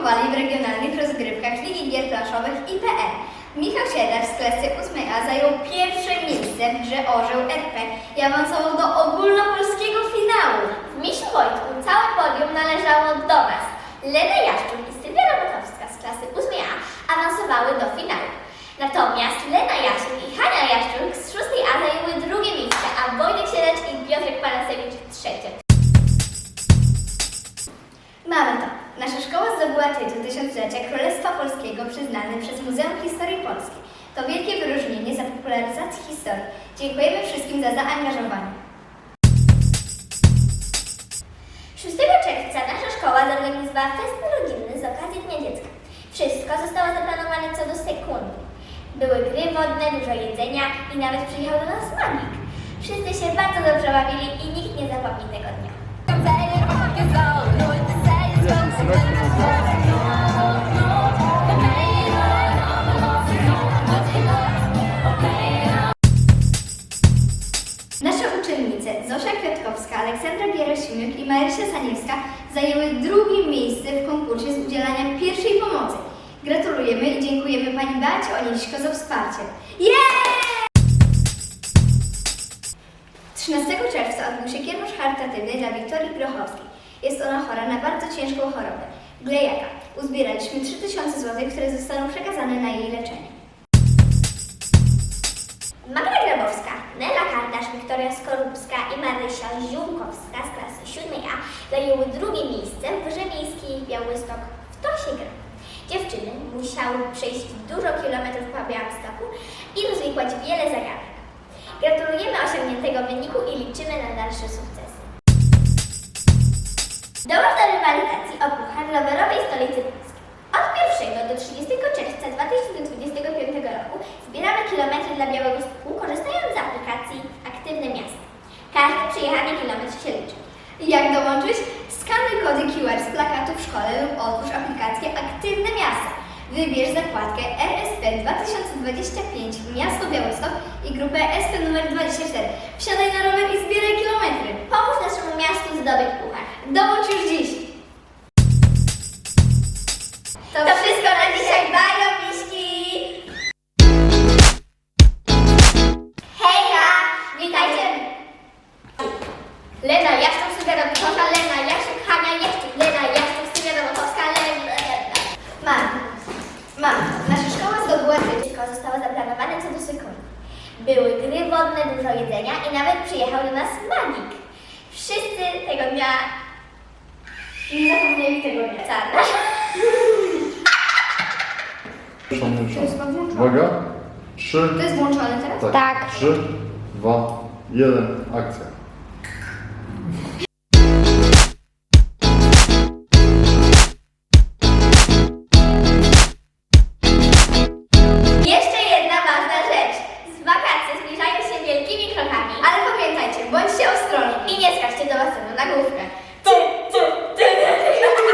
triumfowali w regionalnych rozgrywkach Ligi Gier Planszowych IPN. Michał Siedar z klasy 8A zajął pierwsze miejsce w grze Orzeł RP i awansował do ogólnopolskiego finału. W Misiu Wojtku całe podium należało do nas. Lena Jaszczuk i Sylwia Robotowska z klasy 8A awansowały do finału. Natomiast Lena Jaszczuk i Hania Jaszczuk z 6A zajęły drugie miejsce, a Wojtek Siedacz i Piotrek Panasewicz trzecie. Mamy to. Nasza szkoła zdobyła tytuł Tysiąclecia Królestwa Polskiego przyznany przez Muzeum Historii Polskiej. To wielkie wyróżnienie za popularyzację historii. Dziękujemy wszystkim za zaangażowanie. 6 czerwca nasza szkoła zorganizowała fest rodzinny z okazji Dnia Dziecka. Wszystko zostało zaplanowane co do sekundy. Były gry wodne, dużo jedzenia i nawet przyjechał do nas magik. Wszyscy się bardzo dobrze bawili i nikt nie zapomni tego dnia. Nasze uczennice Zosia Kwiatkowska, Aleksandra Gierasimiuk i Marysia Saniewska zajęły drugie miejsce w konkursie z udzielania pierwszej pomocy. Gratulujemy i dziękujemy Pani Beacie Oniśko za wsparcie. Yeah! 13 czerwca odbył się kierunek charytatywny dla Wiktorii Grochowskiej. Jest ona chora na bardzo ciężką chorobę, glejaka. Uzbieraliśmy 3000 zł, które zostaną przekazane na jej leczenie. Magda Grabowska, Nela Kardasz, Wiktoria Skorupska i Marysia Ziółkowska z klasy 7A zajęły drugie miejsce w grze miejskiej Białystok w Tosie. Dziewczyny musiały przejść dużo kilometrów po Białymstoku i rozwikłać wiele zagadek. Gratulujemy osiągniętego wyniku i liczymy na dalsze sukcesy. Dołącz do rywalizacji o Puchar Rowerowej Stolicy Polski. Od 1 do 30 czerwca 2025 roku zbieramy kilometry dla Białego Stoku korzystając z aplikacji Aktywne Miasto. Każdy przejechany kilometr się liczy. Jak dołączyć? Skanuj kody QR z plakatu w szkole lub otwórz aplikację Aktywne Miasta. Wybierz zakładkę RSP 2025 Miasto Białystok i grupę SP numer 24. Wsiadaj na rower i zbieraj kilometry. Dołącz już dziś. To, wszystko na dzisiaj. Bajo, miśki! Hejka! Witajcie! Lena Jaszczuk, Sylwia Robotowska, Lena Jaszczuk, Hania Jaszczuk, Lena Jaszczuk, Sylwia Robotowska, Lena... Mam. Mam. Nasza szkoła zdobyła. Wszystko zostało zaplanowane co do sekundy. Były gry wodne, dużo jedzenia i nawet przyjechał do nas magik. Wszyscy tego dnia nie zapomnieli tego dnia. Włączone. Uwaga. Trzy. To jest włączone teraz? Tak. Trzy, dwa, jeden. Akcja.